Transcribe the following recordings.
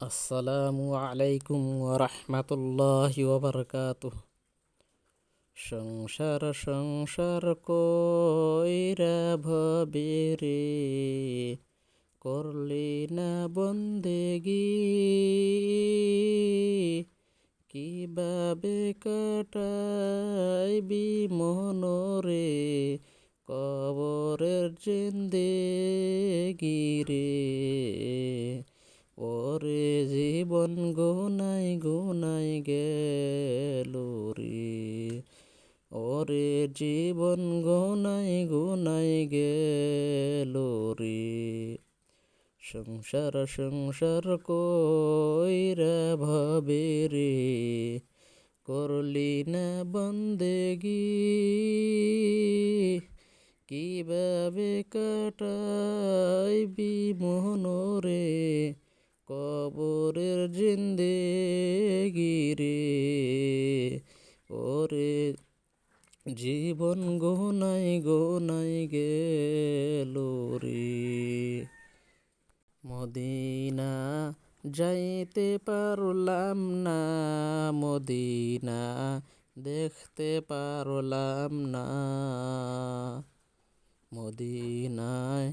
আসসালামু আলাইকুম ওরহমতুল্লাহি ওবরকাতুহ সংসার সংসার কইরা ভবে রে করলি না বন্দেগি। কীভাবে কাটাইবি মনরে, কবরের জিন্দেগি রে। ওরে জীবন গোনাই গোনাই গেল রে। ওরে জীবন গোনাই গোনাই গেল রে। সংসার সংসার কইরা ভাবে রে। করলি না বন্দেগি। কীভাবে কাটাইবি মোহনরে কবরের জিন্দেগি রে ওরে জীবন গোনাই গোনাই গেল রে। মদিনা যাইতে পারলাম না, মদিনা দেখতে পারলাম না। মদিনায়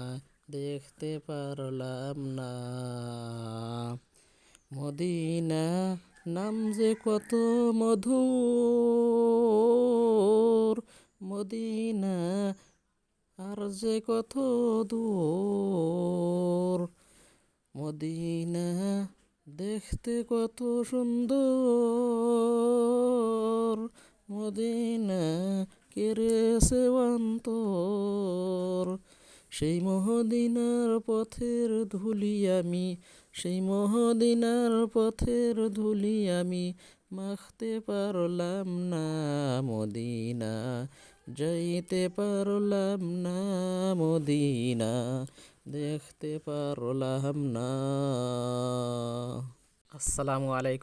দেখতে পারলাম না। মদিনা নাম যে কত মধুর, মদিনা আর যে কত দূর। মদিনা দেখতে কত সুন্দর, মদিনা কেড়েছে অন্তর। সেই মহদিনার পথের ধুলি আমি, সেই মহদিনার পথের ধুলি আমি মাখতে পারলাম না মদিনা, যাইতে পারলাম না মদিনা, দেখতে পারলাম না। আসসালামু আলাইকুম।